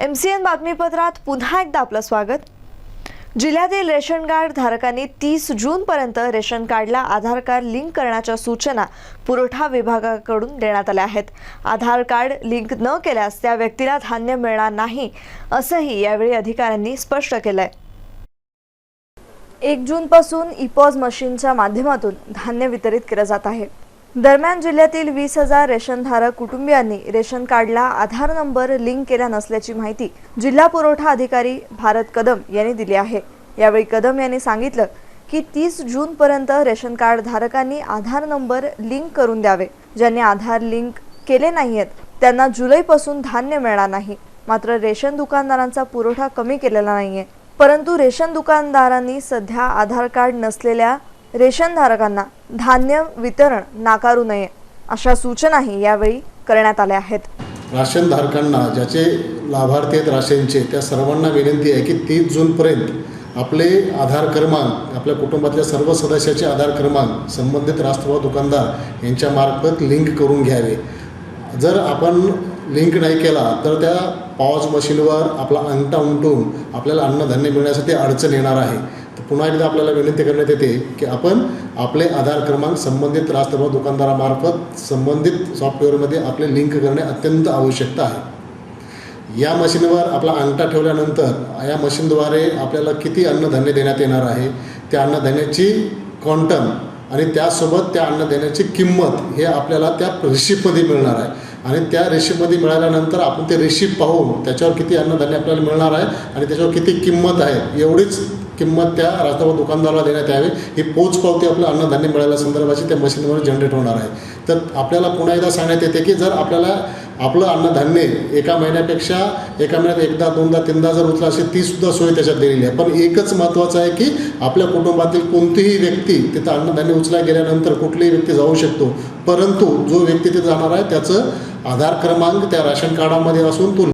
M C N बातमीपत्रात पुन्हा एकदा आपलं स्वागत. जिल्ह्यातील रेशन कार्ड धारकांनी तीस जूनपर्यंत रेशन कार्डला आधार कार्ड लिंक करण्याच्या सूचना पुरवठा विभागाकडून देण्यात आल्या आहेत. आधार कार्ड लिंक न केल्यास त्या व्यक्तीला धान्य मिळणार नाही असंही यावेळी अधिकाऱ्यांनी स्पष्ट केलंय. एक जूनपासून इपॉज मशीनच्या माध्यमातून धान्य वितरित केलं जात आहे. दरम्यान जिल्ह्यातील वीस हजार रेशनधारक कुटुंबियांनी रेशन कार्डला आधार नंबर लिंक केला नसल्याची माहिती जिल्हा पुरवठा अधिकारी भारत कदम यांनी दिली आहे. यावेळी कदम यांनी सांगितलं की तीस जूनपर्यंत रेशन कार्ड धारकांनी आधार नंबर लिंक करून द्यावे. ज्यांनी आधार लिंक केले नाहीयेत त्यांना जुलैपासून धान्य मिळणार नाही. मात्र रेशन दुकानदारांचा पुरवठा कमी केलेला नाहीये. परंतु रेशन दुकानदारांनी सध्या आधार कार्ड नसलेल्या रेशनधारकांना धान्य वितरण नाकारू नये अशा सूचनाही यावेळी करण्यात आल्या आहेत. राशनधारकांना ज्याचे लाभार्थी आहेत राशनचे त्या सर्वांना विनंती आहे की तीस जूनपर्यंत आपले आधार क्रमांक आपल्या कुटुंबातल्या सर्व सदस्याचे आधार क्रमांक संबंधित राष्ट्रवाद दुकानदार यांच्या मार्फत लिंक करून घ्यावे. जर आपण लिंक नाही केला तर त्या पॉज मशीनवर आपला अंगठा उमटून आपल्याला अन्नधान्य मिळण्यासाठी अडचण येणार आहे. तर पुन्हा एकदा आपल्याला विनंती करण्यात येते की आपण आपले आधार क्रमांक संबंधित राष्ट्रवाद दुकानदारामार्फत संबंधित सॉफ्टवेअरमध्ये आपले लिंक करणे अत्यंत आवश्यकता आहे. या मशीनवर आपला अंगठा ठेवल्यानंतर या मशीनद्वारे आपल्याला किती अन्नधान्य देण्यात येणार आहे त्या अन्नधान्याची क्वांटम आणि त्यासोबत त्या अन्नधान्याची किंमत हे आपल्याला त्या रेशिपमध्ये मिळणार आहे. आणि त्या रेशीपमध्ये मिळाल्यानंतर आपण ते रेशीप पाहून त्याच्यावर किती अन्नधान्य आपल्याला मिळणार आहे आणि त्याच्यावर किती किंमत आहे एवढीच किंमत त्या राष्ट्रवाद दुकानदाराला देण्यात यावी. ही पोच पावती आपलं अन्नधान्य मिळाल्या संदर्भाची त्या मशीनवर जनरेट होणार आहे. तर आपल्याला पुन्हा एकदा सांगण्यात येते की जर आपल्याला आपलं अन्नधान्य एका महिन्यापेक्षा एका महिन्यात एकदा दोनदा तीनदा जर उचला असेल ती सुद्धा सोय त्याच्यात दिलेली आहे. पण एकच महत्त्वाचं आहे की आपल्या कुटुंबातील कोणतीही व्यक्ती तिथं अन्नधान्य उचला गेल्यानंतर कुठलीही व्यक्ती जाऊ शकतो. परंतु जो व्यक्ती तिथे जाणार आहे त्याचं आधार क्रमांक त्या राशन कार्डामध्ये असून तो